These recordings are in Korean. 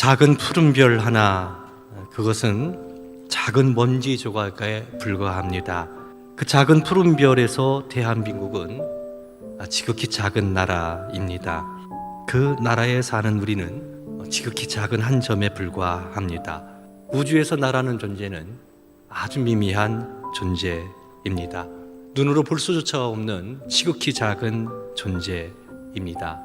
작은 푸른 별 하나 그것은 작은 먼지 조각에 불과합니다. 그 작은 푸른 별에서 대한민국은 지극히 작은 나라입니다. 그 나라에 사는 우리는 지극히 작은 한 점에 불과합니다. 우주에서 나라는 존재는 아주 미미한 존재입니다. 눈으로 볼 수조차 없는 지극히 작은 존재입니다.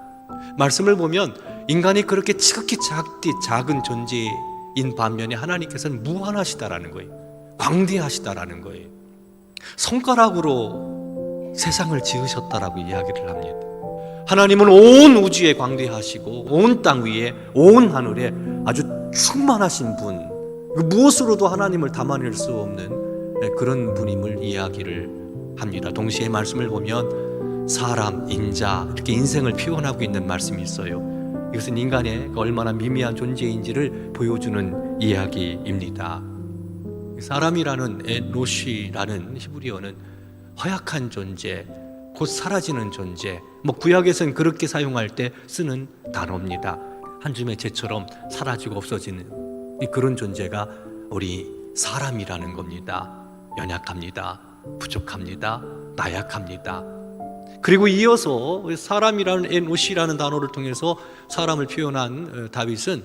말씀을 보면 인간이 그렇게 지극히 작디 작은 존재인 반면에 하나님께서는 무한하시다라는 거예요. 광대하시다라는 거예요. 손가락으로 세상을 지으셨다라고 이야기를 합니다. 하나님은 온 우주에 광대하시고 온 땅 위에 온 하늘에 아주 충만하신 분, 그 무엇으로도 하나님을 담아낼 수 없는 그런 분임을 이야기를 합니다. 동시에 말씀을 보면 사람, 인자 이렇게 인생을 표현하고 있는 말씀이 있어요. 이것은 인간의 그 얼마나 미미한 존재인지를 보여주는 이야기입니다. 사람이라는 에노시라는 히브리어는 허약한 존재, 곧 사라지는 존재. 뭐 구약에서는 그렇게 사용할 때 쓰는 단어입니다. 한 줌의 재처럼 사라지고 없어지는 이 그런 존재가 우리 사람이라는 겁니다. 연약합니다. 부족합니다. 나약합니다. 그리고 이어서 사람이라는 에노시라는 단어를 통해서 사람을 표현한 어, 다윗은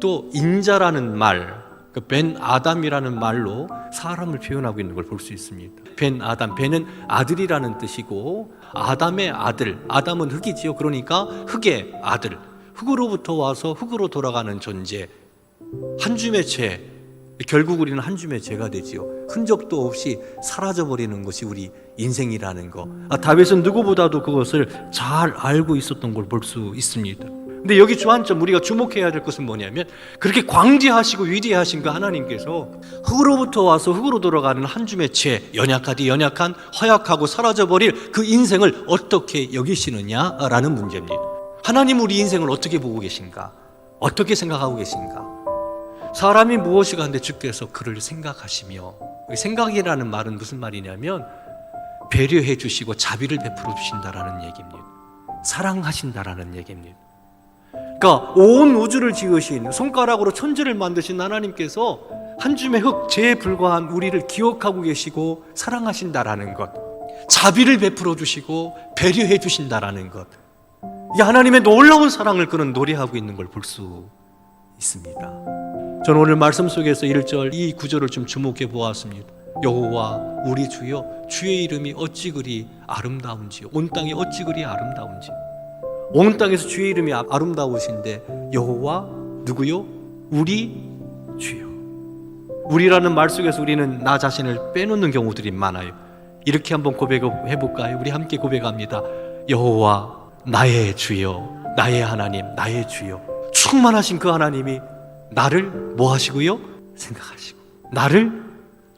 또 인자라는 말, 그 벤 아담이라는 말로 사람을 표현하고 있는 걸 볼 수 있습니다. 벤 아담, 벤은 아들이라는 뜻이고 아담의 아들, 아담은 흙이지요. 그러니까 흙의 아들, 흙으로부터 와서 흙으로 돌아가는 존재, 한 줌의 죄, 결국 우리는 한 줌의 죄가 되지요. 흔적도 없이 사라져 버리는 것이 우리 인생이라는 거. 아, 다윗은 누구보다도 그것을 잘 알고 있었던 걸 볼 수 있습니다. 근데 여기 주안점 우리가 주목해야 될 것은 뭐냐면 그렇게 광대하시고 위대하신 그 하나님께서 흙으로부터 와서 흙으로 돌아가는 한 줌의 죄, 연약하디 연약한 허약하고 사라져 버릴 그 인생을 어떻게 여기시느냐라는 문제입니다. 하나님 우리 인생을 어떻게 보고 계신가? 어떻게 생각하고 계신가? 사람이 무엇이 간데 주께서 그를 생각하시며 생각이라는 말은 무슨 말이냐면 배려해 주시고 자비를 베풀어 주신다라는 얘기입니다. 사랑하신다라는 얘기입니다. 그러니까 온 우주를 지으신 손가락으로 천지를 만드신 하나님께서 한 줌의 흙 죄에 불과한 우리를 기억하고 계시고 사랑하신다라는 것. 자비를 베풀어 주시고 배려해 주신다라는 것. 이 하나님의 놀라운 사랑을 그는 노래하고 있는 걸 볼 수 있습니다. 저는 오늘 말씀 속에서 1절 이 구절을 좀 주목해 보았습니다. 여호와 우리 주여 주의 이름이 어찌 그리 아름다운지요 온 땅이 어찌 그리 아름다운지 온 땅에서 주의 이름이 아- 아름다우신데 여호와 누구요? 우리 주여 우리라는 말 속에서 우리는 나 자신을 빼놓는 경우들이 많아요 이렇게 한번 고백해 볼까요? 우리 함께 고백합니다 여호와 나의 주여 나의 하나님 나의 주여 충만하신 그 하나님이 나를 뭐 하시고요? 생각하시고 나를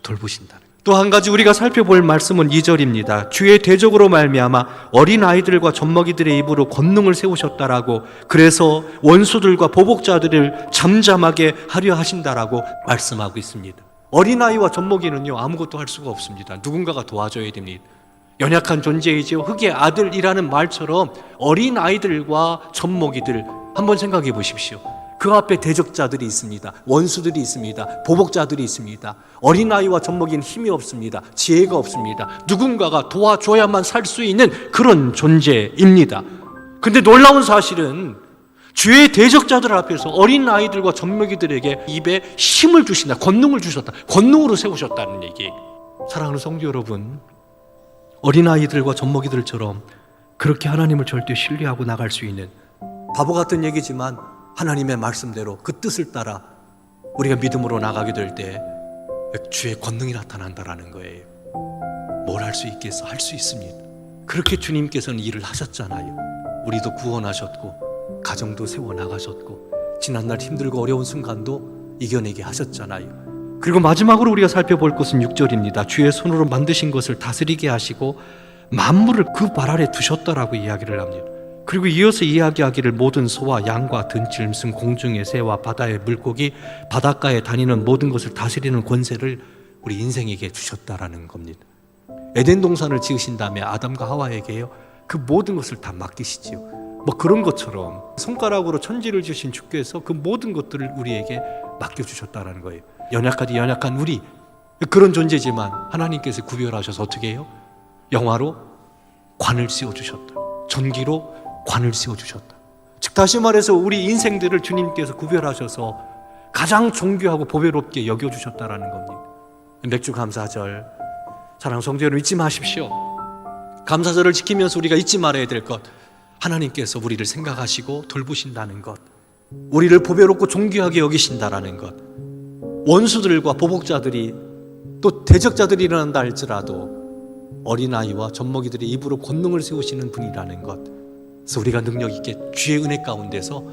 돌보신다는 또 한 가지 우리가 살펴볼 말씀은 2절입니다. 주의 대적으로 말미암아 어린 아이들과 젖먹이들의 입으로 권능을 세우셨다라고 그래서 원수들과 보복자들을 잠잠하게 하려 하신다라고 말씀하고 있습니다. 어린 아이와 젖먹이는요 아무것도 할 수가 없습니다. 누군가가 도와줘야 됩니다. 연약한 존재이지요 흙의 아들이라는 말처럼 어린 아이들과 젖먹이들 한번 생각해 보십시오. 그 앞에 대적자들이 있습니다. 원수들이 있습니다. 보복자들이 있습니다. 어린아이와 젖먹이는 힘이 없습니다. 지혜가 없습니다. 누군가가 도와줘야만 살 수 있는 그런 존재입니다. 근데 놀라운 사실은 주의 대적자들 앞에서 어린 아이들과 젖먹이들에게 입에 힘을 주신다. 권능을 주셨다. 권능으로 세우셨다는 얘기. 사랑하는 성도 여러분, 어린 아이들과 젖먹이들처럼 그렇게 하나님을 절대 신뢰하고 나갈 수 있는 바보 같은 얘기지만 하나님의 말씀대로 그 뜻을 따라 우리가 믿음으로 나가게 될 때 주의 권능이 나타난다라는 거예요. 뭘 할 수 있겠어? 할 수 있습니다. 그렇게 주님께서는 일을 하셨잖아요. 우리도 구원하셨고 가정도 세워 나가셨고 지난날 힘들고 어려운 순간도 이겨내게 하셨잖아요. 그리고 마지막으로 우리가 살펴볼 것은 6절입니다. 주의 손으로 만드신 것을 다스리게 하시고 만물을 그 발 아래 두셨다라고 이야기를 합니다. 그리고 이어서 이야기하기를 모든 소와 양과 무슨 공중의 새와 바다의 물고기 바닷가에 다니는 모든 것을 다스리는 권세를 우리 인생에게 주셨다라는 겁니다. 에덴 동산을 지으신 다음에 아담과 하와에게요 그 모든 것을 다 맡기시지요. 뭐 그런 것처럼 손가락으로 천지를 주신 주께서 그 모든 것들을 우리에게 맡겨 주셨다라는 거예요. 연약하디 연약한 우리 그런 존재지만 하나님께서 구별하셔서 어떻게 해요? 영화로 관을 씌워 주셨다. 전기로 관을 씌워 주셨다. 즉 다시 말해서 우리 인생들을 주님께서 구별하셔서 가장 존귀하고 보배롭게 여겨 주셨다라는 겁니다. 맥주 감사절 사랑 성도 여러분 잊지 마십시오. 감사절을 지키면서 우리가 잊지 말아야 될 것. 하나님께서 우리를 생각하시고 돌보신다는 것. 우리를 보배롭고 존귀하게 여기신다라는 것. 원수들과 보복자들이 또 대적자들이 일어난다 할지라도 어린아이와 젖먹이들의 입으로 권능을 세우시는 분이라는 것. 그래서 우리가 능력 있게 주의 은혜 가운데서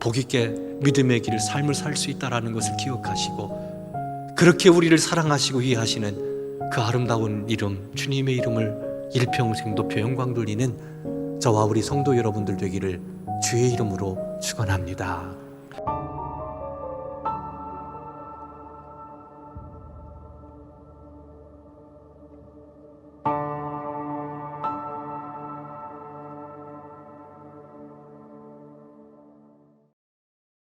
복 있게 믿음의 길을 삶을 살 수 있다라는 것을 기억하시고 그렇게 우리를 사랑하시고 이해하시는 그 아름다운 이름 주님의 이름을 일평생 높여 영광 돌리는 저와 우리 성도 여러분들 되기를 주의 이름으로 축원합니다.